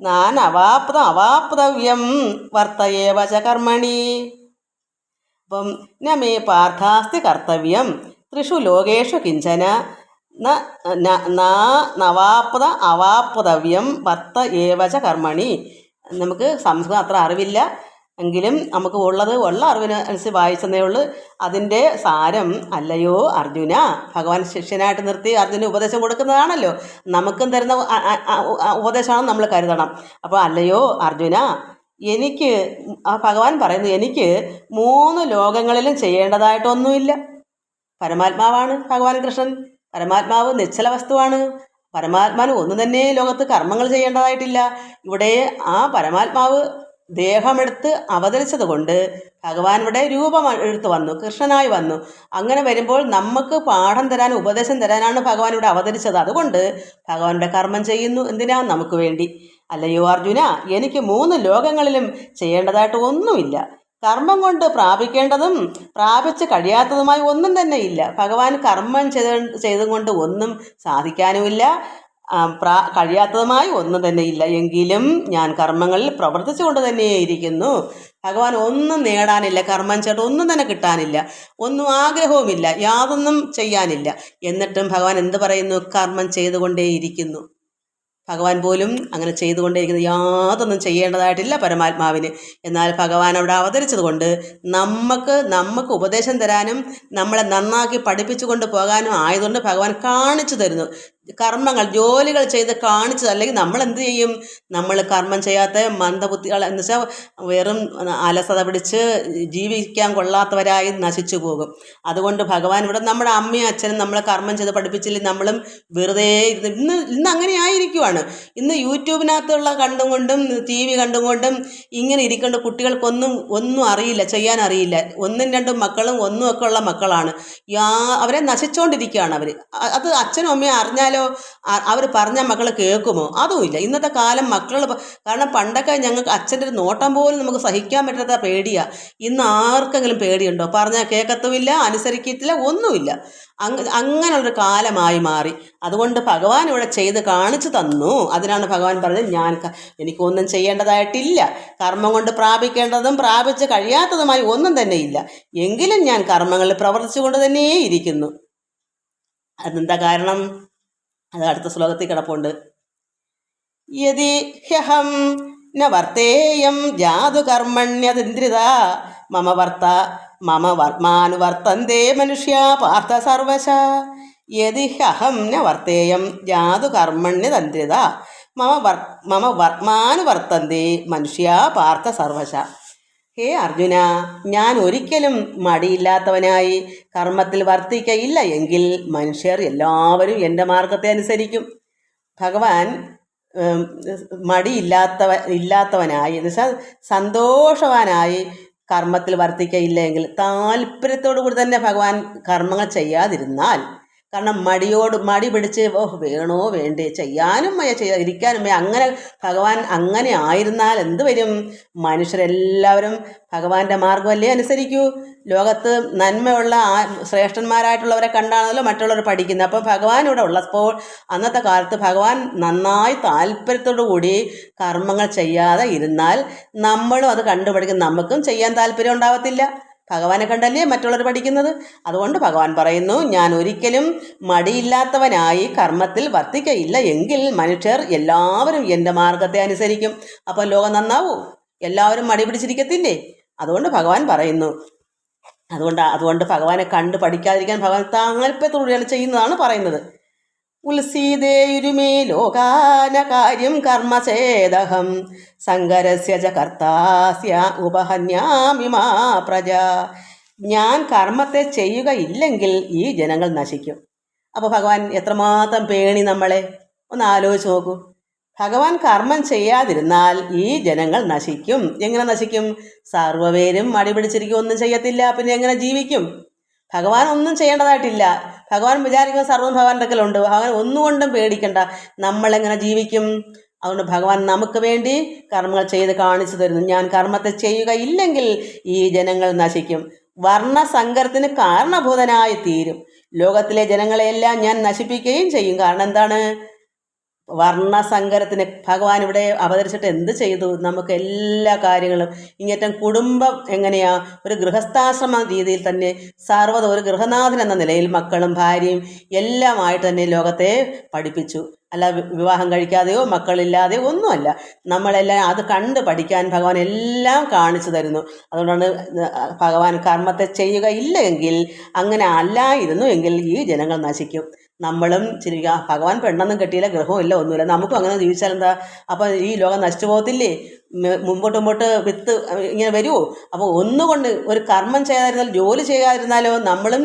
നാനവാപ്ത അവാപ്തവ്യം വർത്തയേവ ച കർമ്മണി. അപ്പം ന മേ പാർത്ഥാസ്തി കർത്തവ്യം. ത്രിഷു ലോകേഷു കിഞ്ചന. നവാപ്ത അവാപ്തവ്യം വർത്ത ഏവച കർമ്മണി. നമുക്ക് സംസ്കൃതം അത്ര അറിവില്ല. എങ്കിലും നമുക്ക് ഉള്ളത് ഉള്ള അറിവിന് അനുസരിച്ച് വായിച്ചതേ ഉള്ളൂ. അതിന്റെ സാരം അല്ലയോ അർജുന ഭഗവാൻ ശിഷ്യനായിട്ട് നിർത്തി അർജുന ഉപദേശം കൊടുക്കുന്നതാണല്ലോ. നമുക്കും തരുന്ന ഉപദേശമാണ് നമ്മൾ കരുതണം. അപ്പോൾ അല്ലയോ അർജുന എനിക്ക് ആ ഭഗവാൻ പറയുന്നു എനിക്ക് മൂന്ന് ലോകങ്ങളിലും ചെയ്യേണ്ടതായിട്ടൊന്നുമില്ല. പരമാത്മാവാണ് ഭഗവാൻ കൃഷ്ണൻ. പരമാത്മാവ് നിശ്ചല വസ്തുവാണ്. പരമാത്മാവിന് ഒന്നു തന്നെ ലോകത്ത് കർമ്മങ്ങൾ ചെയ്യേണ്ടതായിട്ടില്ല. ഇവിടെ ആ പരമാത്മാവ് ദേഹമെടുത്ത് അവതരിച്ചത് കൊണ്ട് ഭഗവാൻ ഇവിടെ രൂപം എടുത്ത് വന്നു കൃഷ്ണനായി വന്നു. അങ്ങനെ വരുമ്പോൾ നമുക്ക് പാഠം തരാൻ ഉപദേശം തരാനാണ് ഭഗവാൻ ഇവിടെ അവതരിച്ചത്. അതുകൊണ്ട് ഭഗവാന്റെ കർമ്മം ചെയ്യുന്നു. എന്തിനാ? നമുക്ക് വേണ്ടി. അല്ലയോ അർജുന എനിക്ക് മൂന്ന് ലോകങ്ങളിലും ചെയ്യേണ്ടതായിട്ട് ഒന്നുമില്ല. കർമ്മം കൊണ്ട് പ്രാപിക്കേണ്ടതും പ്രാപിച്ച് കഴിയാത്തതുമായി ഒന്നും തന്നെ ഇല്ല. ഭഗവാൻ കർമ്മം ചെയ്ത ചെയ്തും കൊണ്ട് ഒന്നും സാധിക്കാനുമില്ല. പ്രാ കഴിയാത്തതുമായി ഒന്നും തന്നെ ഇല്ല. എങ്കിലും ഞാൻ കർമ്മങ്ങളിൽ പ്രവർത്തിച്ചുകൊണ്ട് തന്നെ ഇരിക്കുന്നു. ഭഗവാൻ ഒന്നും നേടാനില്ല. കർമ്മം ചെയ്തിട്ട് ഒന്നും തന്നെ കിട്ടാനില്ല. ഒന്നും ആഗ്രഹവുമില്ല. യാതൊന്നും ചെയ്യാനില്ല. എന്നിട്ടും ഭഗവാൻ എന്ത് പറയുന്നു? കർമ്മം ചെയ്തുകൊണ്ടേയിരിക്കുന്നു. ഭഗവാൻ പോലും അങ്ങനെ ചെയ്തുകൊണ്ടേയിരിക്കുന്നു. യാതൊന്നും ചെയ്യേണ്ടതായിട്ടില്ല പരമാത്മാവിന്. എന്നാൽ ഭഗവാൻ അവിടെ അവതരിച്ചതുകൊണ്ട് നമുക്ക് നമുക്ക് ഉപദേശം തരാനും നമ്മളെ നന്നാക്കി പഠിപ്പിച്ചു കൊണ്ട് പോകാനും ആയതുകൊണ്ട് ഭഗവാൻ കാണിച്ചു തരുന്നു. കർമ്മങ്ങൾ ജോലികൾ ചെയ്ത് കാണിച്ചത് അല്ലെങ്കിൽ നമ്മൾ എന്ത് ചെയ്യും? നമ്മൾ കർമ്മം ചെയ്യാത്ത മന്ദബുദ്ധികൾ എന്ന് വെച്ചാൽ വെറും അലസത പിടിച്ച് ജീവിക്കാൻ കൊള്ളാത്തവരായി നശിച്ചു പോകും. അതുകൊണ്ട് ഭഗവാൻ ഇവിടെ നമ്മുടെ അമ്മയും അച്ഛനും നമ്മളെ കർമ്മം ചെയ്ത് പഠിപ്പിച്ചില്ല നമ്മളും വെറുതെ ഇരുന്ന് ഇന്ന് ഇന്ന് അങ്ങനെ ആയിരിക്കുവാണ്. ഇന്ന് യൂട്യൂബിനകത്തുള്ള കണ്ടും കൊണ്ടും ടി വി കണ്ടും കൊണ്ടും ഇങ്ങനെ ഇരിക്കേണ്ട കുട്ടികൾക്കൊന്നും ഒന്നും അറിയില്ല ചെയ്യാൻ അറിയില്ല. ഒന്നും രണ്ടും മക്കളും ഒന്നും ഒക്കെ ഉള്ള മക്കളാണ്. യാ അവരെ നശിച്ചുകൊണ്ടിരിക്കുകയാണ് അവർ. അത് അച്ഛനും അമ്മയും അറിഞ്ഞാലോ അവർ പറഞ്ഞ മക്കൾ കേൾക്കുമോ? അതുമില്ല ഇന്നത്തെ കാലം മക്കൾ കാരണം പണ്ടൊക്കെ ഞങ്ങൾക്ക് അച്ഛന്റെ ഒരു നോട്ടം പോലും നമുക്ക് സഹിക്കാൻ പറ്റാത്ത പേടിയാണ് ഇന്ന് ആർക്കെങ്കിലും പേടിയുണ്ടോ? പറഞ്ഞാൽ കേൾക്കത്തുമില്ല അനുസരിക്കത്തില്ല ഒന്നുമില്ല. അങ്ങ അങ്ങനെയുള്ളൊരു കാലമായി മാറി. അതുകൊണ്ട് ഭഗവാൻ ഇവിടെ ചെയ്ത് കാണിച്ചു തന്നു. അതിനാണ് ഭഗവാൻ പറഞ്ഞത് ഞാൻ എനിക്കൊന്നും ചെയ്യേണ്ടതായിട്ടില്ല. കർമ്മം കൊണ്ട് പ്രാപിക്കേണ്ടതും പ്രാപിച്ച് കഴിയാത്തതുമായി ഒന്നും തന്നെ ഇല്ല. എങ്കിലും ഞാൻ കർമ്മങ്ങളിൽ പ്രവർത്തിച്ചുകൊണ്ട് തന്നെയേ ഇരിക്കുന്നു അതെന്താ കാരണം? അത് അടുത്ത ശ്ലോകത്തിൽ കിടപ്പുണ്ട്. യതി ഹ്യഹം ന വർത്തേയം ജാതു കർമ്മണ്യതിന്ദ്രിത മമ വർത്ത മമ വർമാനുവർത്തന്തേ മനുഷ്യ പാർത്ഥ സർവശ. യതി ഹ്യഹം ന വർത്തേയം ജാതു കർമ്മണ്യതന്ത്രിത മമ വർ മമ വർമാനുവർത്തന്തേ മനുഷ്യ പാർത്ഥ സർവശ. ഹേ അർജുന ഞാൻ ഒരിക്കലും മടിയില്ലാത്തവനായി കർമ്മത്തിൽ വർത്തിക്കയില്ല എങ്കിൽ മനുഷ്യർ എല്ലാവരും എന്റെ മാർഗത്തെ അനുസരിക്കും. ഭഗവാൻ മടിയില്ലാത്തവ ഇല്ലാത്തവനായി എന്ന് വെച്ചാൽ സന്തോഷവാനായി കർമ്മത്തിൽ വർത്തിക്കയില്ല എങ്കിൽ താല്പര്യത്തോടു കൂടി തന്നെ ഭഗവാൻ കർമ്മങ്ങൾ ചെയ്യാതിരുന്നാൽ കാരണം മടിയോട് മടി പിടിച്ച് ഓ വേണോ വേണ്ടേ ചെയ്യാനും മയ ചെയ്യാ ഇരിക്കാനും മയ അങ്ങനെ ഭഗവാൻ അങ്ങനെ ആയിരുന്നാൽ എന്ത് വരും? മനുഷ്യരെല്ലാവരും ഭഗവാന്റെ മാർഗമല്ലേ അനുസരിക്കൂ. ലോകത്ത് നന്മയുള്ള ആ ശ്രേഷ്ഠന്മാരായിട്ടുള്ളവരെ കണ്ടാണല്ലോ മറ്റുള്ളവർ പഠിക്കുന്നത്. അപ്പം ഭഗവാൻ ഇവിടെ ഉള്ളപ്പോൾ അന്നത്തെ കാലത്ത് ഭഗവാൻ നന്നായി താല്പര്യത്തോടു കൂടി കർമ്മങ്ങൾ ചെയ്യാതെ ഇരുന്നാൽ നമ്മളും അത് കണ്ടുപഠിക്കും നമുക്കും ചെയ്യാൻ താല്പര്യം ഉണ്ടാവത്തില്ല. ഭഗവാനെ കണ്ടല്ലേ മറ്റുള്ളവർ പഠിക്കുന്നത്? അതുകൊണ്ട് ഭഗവാൻ പറയുന്നു ഞാൻ ഒരിക്കലും മടിയില്ലാത്തവനായി കർമ്മത്തിൽ വർത്തിക്കയില്ല. എങ്കിൽ മനുഷ്യർ എല്ലാവരും എന്റെ മാർഗത്തെ അനുസരിക്കും. അപ്പൊ ലോകം നന്നാവൂ? എല്ലാവരും മടി പിടിച്ചിരിക്കത്തില്ലേ? അതുകൊണ്ട് ഭഗവാൻ പറയുന്നു അതുകൊണ്ട് അതുകൊണ്ട് ഭഗവാനെ കണ്ട് പഠിക്കാതിരിക്കാൻ ഭഗവാൻ താല്പര്യത്തോടെയാണ് ചെയ്യുന്നതാണ് പറയുന്നത്. ഉത്സീതേയുരുമേ ലോകാന കാര്യം കർമ്മചേദഹം സങ്കരസ്യ ച കർത്താസ്യ ഉപഹന്യാമി മാ പ്രജ. ഞാൻ കർമ്മത്തെ ചെയ്യുകയില്ലെങ്കിൽ ഈ ജനങ്ങൾ നശിക്കും. അപ്പോൾ ഭഗവാൻ എത്രമാത്രം പേണി നമ്മളെ? ഒന്ന് ആലോചിച്ച് നോക്കൂ. ഭഗവാൻ കർമ്മം ചെയ്യാതിരുന്നാൽ ഈ ജനങ്ങൾ നശിക്കും. എങ്ങനെ നശിക്കും? സർവപേരും മടി പിടിച്ചിരിക്കും ഒന്നും ചെയ്യത്തില്ല പിന്നെ എങ്ങനെ ജീവിക്കും? ഭഗവാൻ ഒന്നും ചെയ്യേണ്ടതായിട്ടില്ല. ഭഗവാൻ വിചാരിക്കുന്ന സർവം ഭഗവാന്റെ അടുക്കലുണ്ട്. ഭഗവാൻ ഒന്നുകൊണ്ടും പേടിക്കണ്ട. നമ്മളെങ്ങനെ ജീവിക്കും? അതുകൊണ്ട് ഭഗവാൻ നമുക്ക് വേണ്ടി കർമ്മങ്ങൾ ചെയ്ത് കാണിച്ചു തരുന്നു. ഞാൻ കർമ്മത്തെ ചെയ്യുകയില്ലെങ്കിൽ ഈ ജനങ്ങൾ നശിക്കും. വർണസങ്കരത്തിന് കാരണഭൂതനായി തീരും. ലോകത്തിലെ ജനങ്ങളെയെല്ലാം ഞാൻ നശിപ്പിക്കുകയും ചെയ്യും. കാരണം എന്താണ്? വർണസങ്കരത്തിന് ഭഗവാൻ ഇവിടെ അവതരിച്ചിട്ട് എന്ത് ചെയ്തു? നമുക്ക് എല്ലാ കാര്യങ്ങളും ഇങ്ങേറ്റം കുടുംബം എങ്ങനെയാ? ഒരു ഗൃഹസ്ഥാശ്രമ രീതിയിൽ തന്നെ സർവത ഒരു ഗൃഹനാഥൻ എന്ന നിലയിൽ മക്കളും ഭാര്യയും എല്ലാമായിട്ട് തന്നെ ലോകത്തെ പഠിപ്പിച്ചു. അല്ല വിവാഹം കഴിക്കാതെയോ മക്കളില്ലാതെയോ ഒന്നുമല്ല. നമ്മളെല്ലാം അത് കണ്ട് പഠിക്കാൻ ഭഗവാൻ എല്ലാം കാണിച്ചു തരുന്നു. അതുകൊണ്ടാണ് ഭഗവാൻ കർമ്മത്തെ ചെയ്യുകയില്ല എങ്കിൽ അങ്ങനെ അല്ലായിരുന്നു എങ്കിൽ ഈ ജനങ്ങൾ നശിക്കും. നമ്മളും ചിരിക്കുക ഭഗവാൻ പെണ്ണൊന്നും കെട്ടിയില്ല ഗ്രഹവും ഇല്ല ഒന്നുമില്ല. നമുക്കും അങ്ങനെ ജീവിച്ചാൽ എന്താ? അപ്പം ഈ ലോകം നശിച്ചു പോകത്തില്ലേ മുമ്പോട്ട് മുമ്പോട്ട് വിത്ത് ഇങ്ങനെ വരുമോ അപ്പോൾ ഒന്നുകൊണ്ട് ഒരു കർമ്മം ചെയ്യാതിരുന്നാൽ ജോലി ചെയ്യാതിരുന്നാലോ നമ്മളും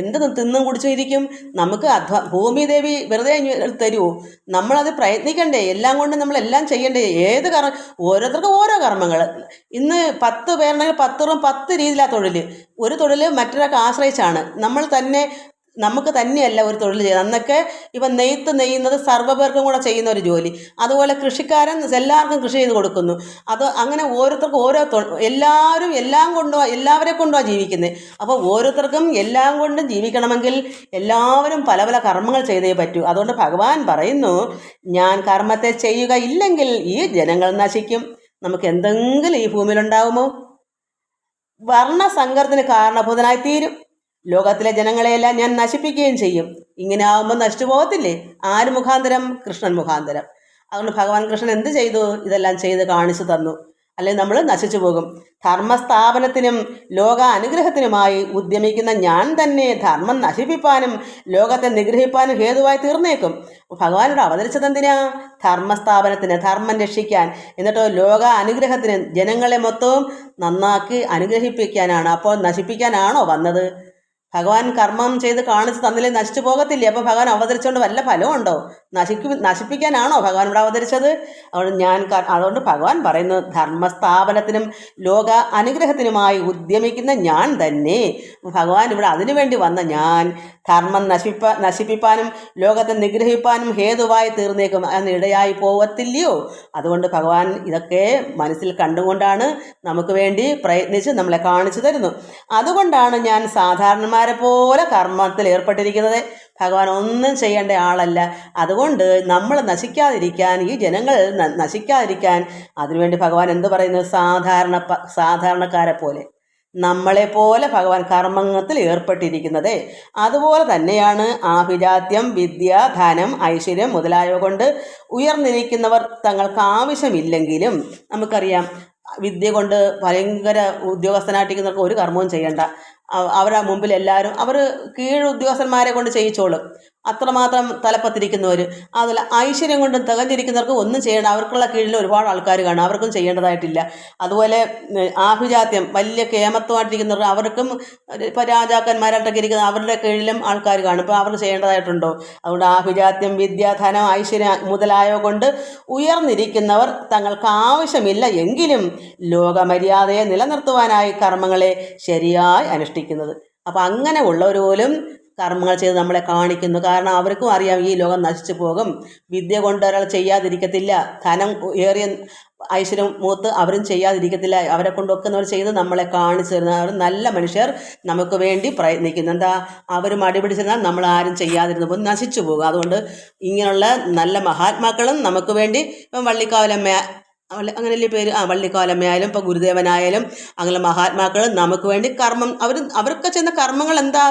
എന്ത് തിന്നും കുടിച്ചും ഇരിക്കും? നമുക്ക് അധ്വ ഭൂമി ദേവി വെറുതെ തരുമോ നമ്മളത് പ്രയത്നിക്കണ്ടേ? എല്ലാം കൊണ്ട് നമ്മളെല്ലാം ചെയ്യണ്ടേ? ഏത് കർമ്മ ഓരോരുത്തർക്കും ഓരോ കർമ്മങ്ങൾ ഇന്ന് പത്ത് പേരുണ്ടെങ്കിൽ പത്തറും പത്ത് രീതിയിലാണ് തൊഴിൽ ഒരു തൊഴിൽ മറ്റൊരാൾക്ക് ആശ്രയിച്ചാണ്. നമ്മൾ തന്നെ നമുക്ക് തന്നെയല്ല ഒരു തൊഴിൽ ചെയ്യുന്നത്. അന്നൊക്കെ ഇപ്പം നെയ്ത്ത് നെയ്യുന്നത് സർവപേർക്കും കൂടെ ചെയ്യുന്ന ഒരു ജോലി. അതുപോലെ കൃഷിക്കാരൻ എല്ലാവർക്കും കൃഷി ചെയ്ത് കൊടുക്കുന്നു. അത് അങ്ങനെ ഓരോരുത്തർക്കും ഓരോ എല്ലാവരും എല്ലാം കൊണ്ടോ എല്ലാവരെ കൊണ്ടോ ജീവിക്കുന്നത്. അപ്പോൾ ഓരോരുത്തർക്കും എല്ലാം കൊണ്ടും ജീവിക്കണമെങ്കിൽ എല്ലാവരും പല പല കർമ്മങ്ങൾ ചെയ്തേ പറ്റൂ. അതുകൊണ്ട് ഭഗവാൻ പറയുന്നു ഞാൻ കർമ്മത്തെ ചെയ്യുക ഇല്ലെങ്കിൽ ഈ ജനങ്ങൾ നശിക്കും. നമുക്ക് എന്തെങ്കിലും ഈ ഭൂമിയിലുണ്ടാകുമോ വർണസങ്കരത്തിന് കാരണഭൂതനായി തീരും ലോകത്തിലെ ജനങ്ങളെയെല്ലാം ഞാൻ നശിപ്പിക്കുകയും ചെയ്യും. ഇങ്ങനെ ആകുമ്പോൾ നശിച്ചു പോകത്തില്ലേ? ആര് മുഖാന്തരം? കൃഷ്ണൻ മുഖാന്തരം. അതുകൊണ്ട് ഭഗവാൻ കൃഷ്ണൻ എന്ത് ചെയ്തു? ഇതെല്ലാം ചെയ്ത് കാണിച്ചു തന്നു. അല്ലെങ്കിൽ നമ്മൾ നശിച്ചു പോകും. ധർമ്മസ്ഥാപനത്തിനും ലോക അനുഗ്രഹത്തിനുമായി ഉദ്യമിക്കുന്ന ഞാൻ തന്നെ ധർമ്മം നശിപ്പിപ്പാനും ലോകത്തെ നിഗ്രഹിപ്പാനും ഹേതുവായി തീർന്നേക്കും. ഭഗവാനോട് അവതരിച്ചത് എന്തിനാ? ധർമ്മസ്ഥാപനത്തിന് ധർമ്മം രക്ഷിക്കാൻ. എന്നിട്ടോ ലോക അനുഗ്രഹത്തിന് ജനങ്ങളെ മൊത്തവും നന്നാക്കി അനുഗ്രഹിപ്പിക്കാനാണ്. അപ്പോൾ നശിപ്പിക്കാനാണോ വന്നത്? ഭഗവാൻ കർമ്മം ചെയ്ത് കാണിച്ച് തന്നില്ലേ നശിച്ചു പോകത്തില്ലേ? അപ്പോൾ ഭഗവാൻ അവതരിച്ചുകൊണ്ട് വല്ല ഫലമുണ്ടോ നശിക്കും നശിപ്പിക്കാനാണോ ഭഗവാൻ ഇവിടെ അവതരിച്ചത്? അതുകൊണ്ട് ഞാൻ അതുകൊണ്ട് ഭഗവാൻ പറയുന്നു ധർമ്മസ്ഥാപനത്തിനും ലോക അനുഗ്രഹത്തിനുമായി ഉദ്യമിക്കുന്ന ഞാൻ തന്നെ. ഭഗവാൻ ഇവിടെ അതിനുവേണ്ടി വന്ന ഞാൻ ധർമ്മം നശിപ്പ നശിപ്പിപ്പാനും ലോകത്തെ നിഗ്രഹിപ്പാനും ഹേതുവായി തീർന്നേക്കും അതിന് ഇടയായി പോവത്തില്ലയോ? അതുകൊണ്ട് ഭഗവാൻ ഇതൊക്കെ മനസ്സിൽ കണ്ടുകൊണ്ടാണ് നമുക്ക് വേണ്ടി പ്രയത്നിച്ച് നമ്മളെ കാണിച്ചു തരുന്നു. അതുകൊണ്ടാണ് ഞാൻ സാധാരണന്മാരെ പോലെ കർമ്മത്തിൽ ഏർപ്പെട്ടിരിക്കുന്നത്. ഭഗവാൻ ഒന്നും ചെയ്യേണ്ട ആളല്ല. അതുകൊണ്ട് നമ്മൾ നശിക്കാതിരിക്കാൻ ഈ ജനങ്ങൾ നശിക്കാതിരിക്കാൻ അതിനുവേണ്ടി ഭഗവാൻ എന്ത് പറയുന്നത് സാധാരണ സാധാരണക്കാരെ പോലെ. നമ്മളെ പോലെ ഭഗവാൻ കർമ്മത്തിൽ ഏർപ്പെട്ടിരിക്കുന്നത്. അതുപോലെ തന്നെയാണ് ആഭിജാത്യം വിദ്യ ധനം ഐശ്വര്യം മുതലായവ കൊണ്ട് ഉയർന്നിരിക്കുന്നവർ തങ്ങൾക്ക് ആവശ്യമില്ലെങ്കിലും നമുക്കറിയാം വിദ്യ കൊണ്ട് ഭയങ്കര ഉദ്യോഗസ്ഥനായിട്ടിരിക്കുന്നവർക്ക് ഒരു കർമ്മവും ചെയ്യണ്ട അവരുടെ മുമ്പിൽ എല്ലാവരും അവർ കീഴുദ്യോഗസ്ഥന്മാരെ കൊണ്ട് ചെയ്യിച്ചോളും. അത്രമാത്രം തലപ്പത്തിരിക്കുന്നവർ അതുപോലെ ഐശ്വര്യം കൊണ്ട് തികഞ്ഞിരിക്കുന്നവർക്ക് ഒന്നും ചെയ്യേണ്ട അവർക്കുള്ള കീഴിൽ ഒരുപാട് ആൾക്കാർ കാണും. അവർക്കും ചെയ്യേണ്ടതായിട്ടില്ല. അതുപോലെ ആഭിജാത്യം വലിയ കേമത്വമായിട്ടിരിക്കുന്നവർ അവർക്കും ഇപ്പോൾ രാജാക്കന്മാരായിട്ടൊക്കെ ഇരിക്കുന്ന അവരുടെ കീഴിലും ആൾക്കാർ കാണും. ഇപ്പോൾ അവർക്ക് ചെയ്യേണ്ടതായിട്ടുണ്ടോ? അതുകൊണ്ട് ആഭിജാത്യം വിദ്യ ധനം ഐശ്വര്യം മുതലായവ കൊണ്ട് ഉയർന്നിരിക്കുന്നവർ തങ്ങൾക്ക് ആവശ്യമില്ല എങ്കിലും ലോകമര്യാദയെ നിലനിർത്തുവാനായി കർമ്മങ്ങളെ ശരിയായി അനുഷ്ഠിക്കുന്നത്. അപ്പം അങ്ങനെ ഉള്ളവർ പോലും കർമ്മങ്ങൾ ചെയ്ത് നമ്മളെ കാണിക്കുന്നു. കാരണം അവർക്കും അറിയാം ഈ ലോകം നശിച്ചു പോകും. വിദ്യ കൊണ്ട് ഒരാൾ ചെയ്യാതിരിക്കത്തില്ല. ധനം ഏറിയ ഐശ്വര്യം മൂത്ത് അവരും ചെയ്യാതിരിക്കത്തില്ല. അവരെ കൊണ്ടൊക്കുന്നവർ ചെയ്ത് നമ്മളെ കാണിച്ചു തരുന്ന അവർ നല്ല മനുഷ്യർ നമുക്ക് വേണ്ടി പ്രയത്നിക്കുന്നു. എന്താ? അവർ മടി പിടിച്ചിരുന്നാൽ നമ്മൾ ആരും ചെയ്യാതിരുന്നപ്പോൾ നശിച്ചു പോകും. അതുകൊണ്ട് ഇങ്ങനെയുള്ള നല്ല മഹാത്മാക്കളും നമുക്ക് വേണ്ടി ഇപ്പം വള്ളിക്കാവിലെ വള്ളി- അങ്ങനെയല്ലേ പേര്? ആ വള്ളിക്കാലമ്മയായാലും ഇപ്പോൾ ഗുരുദേവനായാലും അങ്ങനെ മഹാത്മാക്കൾ നമുക്ക് വേണ്ടി കർമ്മം. അവർ അവർക്ക് ചെയ്യുന്ന കർമ്മങ്ങൾ എന്താ?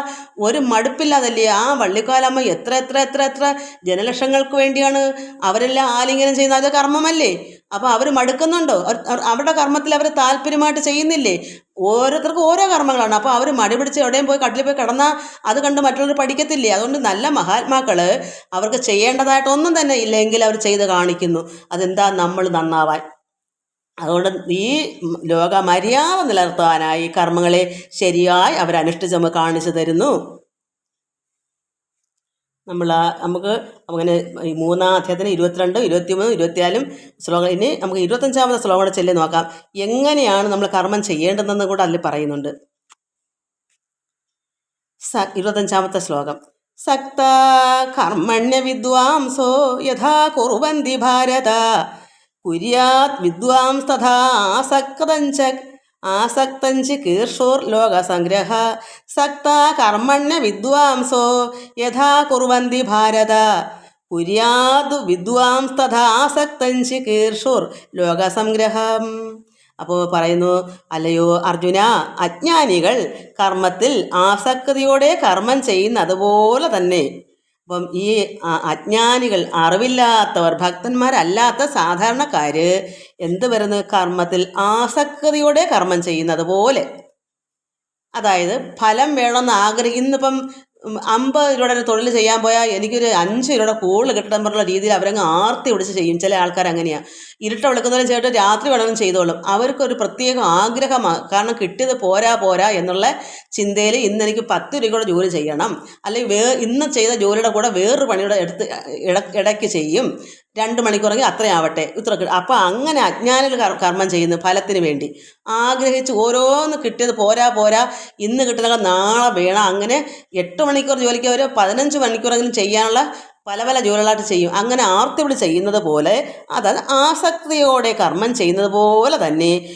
ഒരു മടുപ്പില്ലാതല്ലേ? ആ വള്ളിക്കാലമ്മ എത്ര എത്ര എത്ര എത്ര ജനലക്ഷങ്ങൾക്ക് വേണ്ടിയാണ് അവരെല്ലാം ആലിംഗനം ചെയ്യുന്നത് അത് കർമ്മമല്ലേ? അപ്പോൾ അവർ മടുക്കുന്നുണ്ടോ? അവരുടെ കർമ്മത്തിൽ അവർ താല്പര്യമായിട്ട് ചെയ്യുന്നില്ലേ? ഓരോരുത്തർക്കും ഓരോ കർമ്മങ്ങളാണ്. അപ്പോൾ അവർ മടി പിടിച്ച് എവിടെയും പോയി കട്ടിൽ പോയി കിടന്നാൽ അത് കണ്ട് മറ്റുള്ളവർ പഠിക്കത്തില്ലേ? അതുകൊണ്ട് നല്ല മഹാത്മാക്കൾ അവർക്ക് ചെയ്യേണ്ടതായിട്ടൊന്നും തന്നെ ഇല്ലെങ്കിൽ അവർ ചെയ്ത് കാണിക്കുന്നു. അതെന്താ? നമ്മൾ നന്നാവാൻ. അതുകൊണ്ട് ഈ ലോക മര്യാദ നിലനിർത്താനായി കർമ്മങ്ങളെ ശരിയായി അവർ നമ്മൾ കാണിച്ചു തരുന്നു. നമ്മൾ ആ നമുക്ക് അങ്ങനെ ഈ മൂന്നാം അധ്യായത്തിന് ഇരുപത്തിരണ്ട് ഇരുപത്തിമൂന്ന് ഇരുപത്തിനാലും ശ്ലോകം ഇനി നമുക്ക് ഇരുപത്തഞ്ചാമത്തെ ശ്ലോകം കൂടെ ചെല്ലി നോക്കാം. എങ്ങനെയാണ് നമ്മൾ കർമ്മം ചെയ്യേണ്ടതെന്ന് കൂടെ അതിൽ പറയുന്നുണ്ട്. സ ഇരുപത്തഞ്ചാമത്തെ ശ്ലോകം. സക്ത കർമ്മണ്യ വിദ്വാംസോ യഥാ കുറുവന്തി ഭാരത. കുര്യാത് വിദ്വാംസ് തഥാ ആസക്തഞ്ച ആസക്തഞ്ച് കീർഷോർ ലോകസംഗ്രഹ സക്ത കർമ്മണ്യ വിദ്വാംസോ യഥാ കുറുവന്തി ഭാരത. കുര്യാതു വിദ്വാംസ് തഥാ ആസക്തഞ്ച് കീർഷോർ ലോകസംഗ്രഹം. അപ്പോൾ പറയുന്നു അല്ലയോ അർജുന അജ്ഞാനികൾ കർമ്മത്തിൽ ആസക്തിയോടെ കർമ്മം ചെയ്യുന്നതുപോലെ തന്നെ അപ്പം ഈ അജ്ഞാനികൾ അറിവില്ലാത്തവർ ഭക്തന്മാരല്ലാത്ത സാധാരണക്കാർ എന്ത് വരുന്നു? കർമ്മത്തിൽ ആസക്തിയോടെ കർമ്മം ചെയ്യുന്നത് പോലെ. അതായത് ഫലം വേണമെന്ന് ആഗ്രഹി ഇന്നിപ്പം ഉം, അമ്പത് രൂപയുടെ ഒരു തൊഴിൽ ചെയ്യാൻ പോയാൽ എനിക്കൊരു അഞ്ച് രൂപയുടെ കൂടുതൽ കിട്ടണം പറഞ്ഞുള്ള രീതിയിൽ അവരങ്ങ് ആർത്തി പിടിച്ച് ചെയ്യും. ചില ആൾക്കാർ അങ്ങനെയാണ് ഇരുട്ട വിളിക്കുന്നവരും ചേട്ട് രാത്രി വേണമെങ്കിലും ചെയ്തോളും. അവർക്കൊരു പ്രത്യേക ആഗ്രഹമാണ് കാരണം കിട്ടിയത് പോരാ പോരാ എന്നുള്ള ചിന്തയിൽ ഇന്ന് എനിക്ക് പത്ത് രൂപയുടെ ജോലി ചെയ്യണം. അല്ലെങ്കിൽ വേ ഇന്ന് ചെയ്ത ജോലിയുടെ കൂടെ വേറൊരു പണിയുടെ എടുത്ത് ഇട ഇടയ്ക്ക് ചെയ്യും. രണ്ട് മണിക്കൂറെങ്കിൽ അത്രയാവട്ടെ. ഇത്ര അപ്പോൾ അങ്ങനെ അജ്ഞാനിൽ കർമ്മം ചെയ്യുന്നു ഫലത്തിന് വേണ്ടി ആഗ്രഹിച്ച് ഓരോന്ന് കിട്ടിയത് പോരാ പോരാ. ഇന്ന് കിട്ടുന്ന നാളെ വേണം. അങ്ങനെ എട്ട് മണിക്കൂർ ജോലിക്ക് അവർ പതിനഞ്ച് മണിക്കൂറെങ്കിലും ചെയ്യാനുള്ള പല പല ജോലികളായിട്ട് ചെയ്യും. അങ്ങനെ ആർത്തിവിളി ചെയ്യുന്നത് പോലെ അതായത് ആസക്തിയോടെ കർമ്മം ചെയ്യുന്നത് പോലെ തന്നെ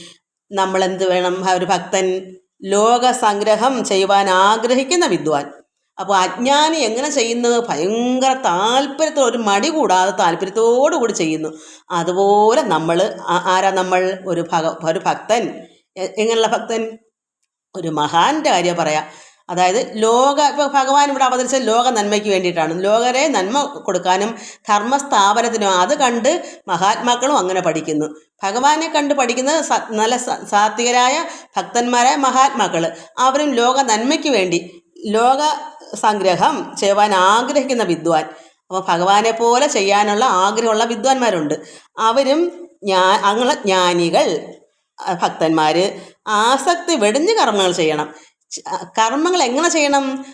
നമ്മളെന്ത് വേണം? ഒരു ഭക്തൻ ലോകസംഗ്രഹം ചെയ്യുവാൻ ആഗ്രഹിക്കുന്ന വിദ്വാൻ. അപ്പോൾ അജ്ഞാനി എങ്ങനെ ചെയ്യുന്നത്? ഭയങ്കര താല്പര്യത്തോടെ ഒരു മടി കൂടാതെ താല്പര്യത്തോടു കൂടി ചെയ്യുന്നു. അതുപോലെ നമ്മൾ ആരാ നമ്മൾ? ഒരു ഭഗ ഒരു ഭക്തൻ. എങ്ങനെയുള്ള ഭക്തൻ? ഒരു മഹാന്റെ കാര്യം പറയാം. അതായത് ലോക ഇപ്പോൾ ഭഗവാൻ ഇവിടെ അവതരിച്ച ലോക നന്മയ്ക്ക് വേണ്ടിയിട്ടാണ്. ലോകരെ നന്മ കൊടുക്കാനും ധർമ്മസ്ഥാപനത്തിനും അത് കണ്ട് മഹാത്മാക്കളും അങ്ങനെ പഠിക്കുന്നു. ഭഗവാനെ കണ്ട് പഠിക്കുന്നത് നല്ല സാത്വികരായ ഭക്തന്മാരായ മഹാത്മാക്കൾ അവരും ലോക നന്മയ്ക്ക് വേണ്ടി. ലോക സംഗ്രഹം ചെയ്യുവാൻ ആഗ്രഹിക്കുന്ന വിദ്വാൻ. അപ്പോൾ ഭഗവാനെ പോലെ ചെയ്യാനുള്ള ആഗ്രഹമുള്ള വിദ്വാൻമാരുണ്ട് അവരും ഞാ അങ്ങനെ ജ്ഞാനികൾ ഭക്തന്മാർ ആസക്തി വെടിഞ്ഞ് കർമ്മങ്ങൾ ചെയ്യണം. കർമ്മങ്ങൾ എങ്ങനെ ചെയ്യണം?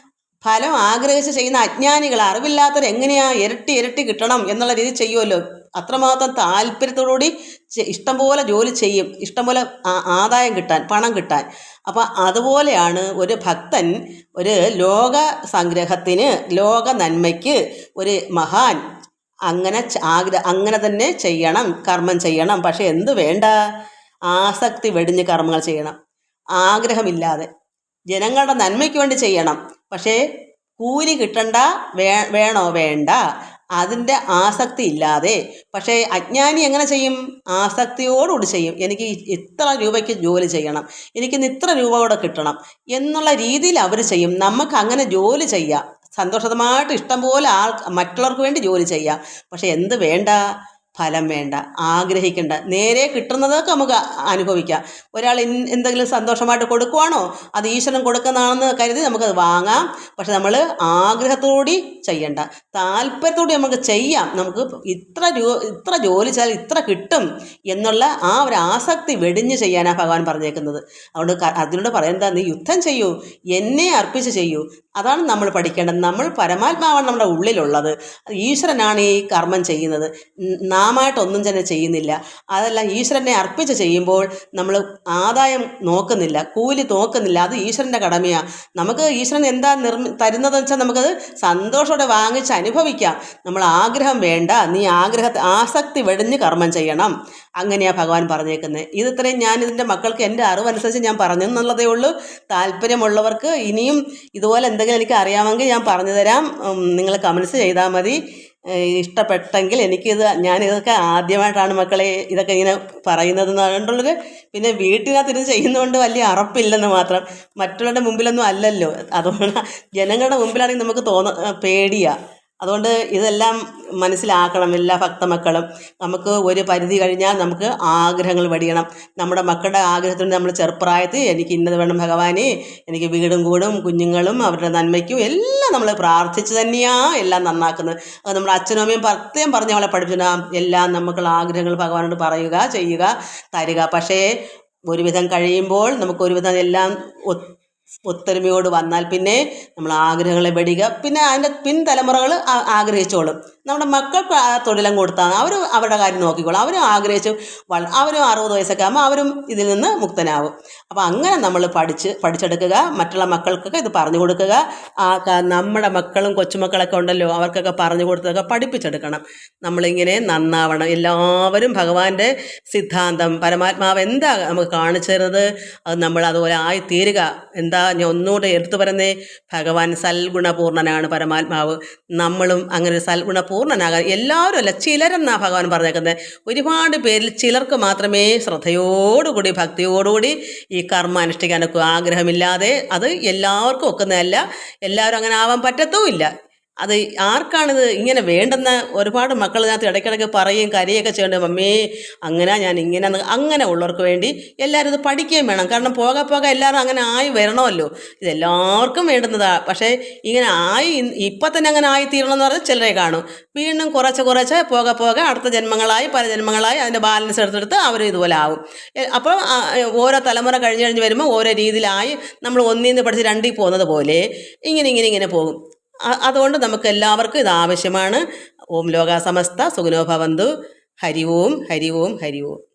ഫലം ആഗ്രഹിച്ച് ചെയ്യുന്ന അജ്ഞാനികൾ അറിവില്ലാത്തവർ എങ്ങനെയാ ഇരട്ടി ഇരട്ടി കിട്ടണം എന്നുള്ള രീതി ചെയ്യുമല്ലോ അത്രമാത്രം താല്പര്യത്തോടുകൂടി ഇഷ്ടംപോലെ ജോലി ചെയ്യും. ഇഷ്ടംപോലെ ആദായം കിട്ടാൻ പണം കിട്ടാൻ. അപ്പം അതുപോലെയാണ് ഒരു ഭക്തൻ ഒരു ലോക സംഗ്രഹത്തിന് ലോക നന്മയ്ക്ക് ഒരു മഹാൻ അങ്ങനെ ആഗ്രഹ ആഗ്ര അങ്ങനെ തന്നെ ചെയ്യണം കർമ്മം ചെയ്യണം. പക്ഷെ എന്ത് വേണ്ട? ആസക്തി വെടിഞ്ഞ് കർമ്മങ്ങൾ ചെയ്യണം. ആഗ്രഹമില്ലാതെ. ജനങ്ങളുടെ നന്മയ്ക്ക് വേണ്ടി ചെയ്യണം. പക്ഷേ കൂലി കിട്ടണ്ട വേ വേണോ? വേണ്ട. അതിന്റെ ആസക്തി ഇല്ലാതെ. പക്ഷേ അജ്ഞാനി എങ്ങനെ ചെയ്യും? ആസക്തിയോടുകൂടി ചെയ്യും. എനിക്ക് ഇത്ര രൂപയ്ക്ക് ജോലി ചെയ്യണം. എനിക്കിന്ന് ഇത്ര രൂപ കൂടെ കിട്ടണം എന്നുള്ള രീതിയിൽ അവർ ചെയ്യും. നമുക്ക് അങ്ങനെ ജോലി ചെയ്യാം. സന്തോഷമായിട്ട് ഇഷ്ടം പോലെ ആൾ മറ്റുള്ളവർക്ക് വേണ്ടി ജോലി ചെയ്യാം. പക്ഷേ എന്ത് വേണ്ട? ഫലം വേണ്ട ആഗ്രഹിക്കേണ്ട. നേരെ കിട്ടുന്നതൊക്കെ നമുക്ക് അനുഭവിക്കാം. ഒരാൾ എന്തെങ്കിലും സന്തോഷമായിട്ട് കൊടുക്കുവാണോ അത് ഈശ്വരൻ കൊടുക്കുന്നതാണെന്ന് കരുതി നമുക്കത് വാങ്ങാം. പക്ഷെ നമ്മൾ ആഗ്രഹത്തോടി ചെയ്യേണ്ട. താല്പര്യത്തോടെ നമുക്ക് ചെയ്യാം. നമുക്ക് ഇത്ര രൂ ഇത്ര ജോലി ചെയ്താൽ ഇത്ര കിട്ടും എന്നുള്ള ആ ഒരു ആസക്തി വെടിഞ്ഞ് ചെയ്യാനാണ് ഭഗവാൻ പറഞ്ഞേക്കുന്നത്. അതുകൊണ്ട് അതിനോട് പറയുന്നത് നീ യുദ്ധം ചെയ്യൂ. എന്നെ അർപ്പിച്ച് ചെയ്യൂ. അതാണ് നമ്മൾ പഠിക്കേണ്ടത്. നമ്മൾ പരമാത്മാവാണ് നമ്മുടെ ഉള്ളിലുള്ളത്. ഈശ്വരനാണ് ഈ കർമ്മം ചെയ്യുന്നത്. നാമായിട്ടൊന്നും തന്നെ ചെയ്യുന്നില്ല. അതല്ല ഈശ്വരനെ അർപ്പിച്ച് ചെയ്യുമ്പോൾ നമ്മൾ ആദായം നോക്കുന്നില്ല കൂലി നോക്കുന്നില്ല. അത് ഈശ്വരന്റെ കടമയാണ് നമുക്ക് ഈശ്വരൻ എന്താ നിർമ്മി തരുന്നതെന്ന് വെച്ചാൽ നമുക്കത് സന്തോഷത്തോടെ വാങ്ങിച്ച് അനുഭവിക്കാം. നമ്മൾ ആഗ്രഹം വേണ്ട. നീ ആഗ്രഹത്തെ ആസക്തി വെടിഞ്ഞ് കർമ്മം ചെയ്യണം. അങ്ങനെയാണ് ഭഗവാൻ പറഞ്ഞേക്കുന്നത് ഇത് ഇത്രയും ഞാൻ ഇതിന്റെ മക്കൾക്ക് എന്റെ അറിവനുസരിച്ച് ഞാൻ പറഞ്ഞു എന്നുള്ളതേ ഉള്ളൂ. താല്പര്യമുള്ളവർക്ക് ഇനിയും ഇതുപോലെ എന്തെങ്കിലും എനിക്ക് അറിയാമെങ്കിൽ ഞാൻ പറഞ്ഞു തരാം. നിങ്ങൾ കമൻസ് ചെയ്താൽ മതി. ഇഷ്ടപ്പെട്ടെങ്കിൽ എനിക്കിത് ഞാനിതൊക്കെ ആദ്യമായിട്ടാണ് മക്കളെ ഇതൊക്കെ ഇങ്ങനെ പറയുന്നത് അതുകൊണ്ടുള്ളൊരു പിന്നെ വീട്ടിനകത്ത് ഇത് ചെയ്യുന്നതുകൊണ്ട് വലിയ അറപ്പില്ലെന്ന് മാത്രം. മറ്റുള്ളവരുടെ മുമ്പിലൊന്നും അല്ലല്ലോ. അതുകൊണ്ട് ജനങ്ങളുടെ മുമ്പിലാണെങ്കിൽ നമുക്ക് തോന്ന പേടിയാണ് അതുകൊണ്ട് ഇതെല്ലാം മനസ്സിലാക്കണം എല്ലാ ഭക്തമക്കളും. നമുക്ക് ഒരു പരിധി കഴിഞ്ഞാൽ നമുക്ക് ആഗ്രഹങ്ങൾ വെടിയണം. നമ്മുടെ മക്കളുടെ ആഗ്രഹത്തിന് നമ്മൾ ചെറുപ്രായത്തിൽ എനിക്ക് ഇന്നത് വേണം ഭഗവാനെ എനിക്ക് വീടും കൂടും കുഞ്ഞുങ്ങളും അവരുടെ നന്മയ്ക്കും എല്ലാം നമ്മൾ പ്രാർത്ഥിച്ച് തന്നെയാണ് എല്ലാം നന്നാക്കുന്നത്. അത് നമ്മുടെ അച്ഛനും അമ്മയും പ്രത്യേകം പറഞ്ഞ് അവളെ പഠിപ്പിച്ചു. എല്ലാം നമുക്കുള്ള ആഗ്രഹങ്ങൾ ഭഗവാനോട് പറയുക ചെയ്യുക തരിക. പക്ഷേ ഒരുവിധം കഴിയുമ്പോൾ നമുക്ക് ഒരുവിധം എല്ലാം ഒത്തൊരുമയോട് വന്നാൽ പിന്നെ നമ്മൾ ആഗ്രഹങ്ങളെ വെടിക പിന്നെ അതിന്റെ പിൻതലമുറകൾ ആഗ്രഹിച്ചോളും. നമ്മുടെ മക്കൾക്ക് ആ തൊഴിലും കൊടുത്താൽ അവർ അവരുടെ കാര്യം നോക്കിക്കോളും. അവരും ആഗ്രഹിച്ച് വള അവരും അറുപത് വയസ്സൊക്കെ ആകുമ്പോൾ അവരും ഇതിൽ നിന്ന് മുക്തനാവും. അപ്പോൾ അങ്ങനെ നമ്മൾ പഠിച്ച് പഠിച്ചെടുക്കുക. മറ്റുള്ള മക്കൾക്കൊക്കെ ഇത് പറഞ്ഞു കൊടുക്കുക. ആ നമ്മുടെ മക്കളും കൊച്ചുമക്കളൊക്കെ ഉണ്ടല്ലോ അവർക്കൊക്കെ പറഞ്ഞു കൊടുത്തൊക്കെ പഠിപ്പിച്ചെടുക്കണം. നമ്മളിങ്ങനെ നന്നാവണം. എല്ലാവരും ഭഗവാന്റെ സിദ്ധാന്തം പരമാത്മാവ് എന്താ നമുക്ക് കാണിച്ചു തരുന്നത്? അത് നമ്മൾ അതുപോലെ ആയി തീരുക എന്താ ഞാൻ ഒന്നുകൂടെ എടുത്തു പറയുന്നേ ഭഗവാൻ സൽഗുണപൂർണനാണ് പരമാത്മാവ്. നമ്മളും അങ്ങനെ സൽഗുണപൂർണനാകാൻ എല്ലാവരും അല്ല ചിലരെന്നാ ഭഗവാൻ പറഞ്ഞേക്കുന്നത് ഒരുപാട് പേരിൽ ചിലർക്ക് മാത്രമേ ശ്രദ്ധയോടുകൂടി ഭക്തിയോടുകൂടി ഈ കർമ്മ അനുഷ്ഠിക്കാനൊക്കെ ആഗ്രഹമില്ലാതെ അത് എല്ലാവർക്കും ഒക്കുന്നതല്ല. എല്ലാവരും അങ്ങനെ ആവാൻ പറ്റത്തുമില്ല. അത് ആർക്കാണിത് ഇങ്ങനെ വേണ്ടെന്ന് ഒരുപാട് മക്കൾ ഇതിനകത്ത് ഇടയ്ക്കിടയ്ക്ക് പറയുകയും കരയൊക്കെ ചെയ്യേണ്ടത് മമ്മേ അങ്ങനെ ഞാൻ ഇങ്ങനെ അങ്ങനെ ഉള്ളവർക്ക് വേണ്ടി എല്ലാവരും ഇത് പഠിക്കുകയും വേണം. കാരണം പോകെ പോകെ എല്ലാവരും അങ്ങനെ ആയി വരണമല്ലോ. ഇതെല്ലാവർക്കും വേണ്ടുന്നതാണ് പക്ഷേ ഇങ്ങനെ ആയി ഇപ്പം തന്നെ അങ്ങനെ ആയി എന്ന് പറഞ്ഞാൽ ചിലരെ കാണും. വീണ്ടും കുറച്ച് കുറച്ച് പോകെ പോകെ അടുത്ത ജന്മങ്ങളായി പല ജന്മങ്ങളായി അതിന്റെ ബാലൻസ് എടുത്തെടുത്ത് അവർ ഇതുപോലെ ആവും. അപ്പോൾ ഓരോ തലമുറ കഴിഞ്ഞ് കഴിഞ്ഞ് വരുമ്പോൾ ഓരോ രീതിയിലായി നമ്മൾ ഒന്നിൽ നിന്ന് പഠിച്ച് രണ്ടിൽ പോകുന്നത് പോലെ ഇങ്ങനെ ഇങ്ങനെ ഇങ്ങനെ പോകും. അതുകൊണ്ട് നമുക്ക് എല്ലാവർക്കും ഇത് ആവശ്യമാണ്. ഓം ലോകാസമസ്ത സുഖനോ ഭവന്തു. ഹരി ഓം ഹരി ഓം ഹരി ഓം.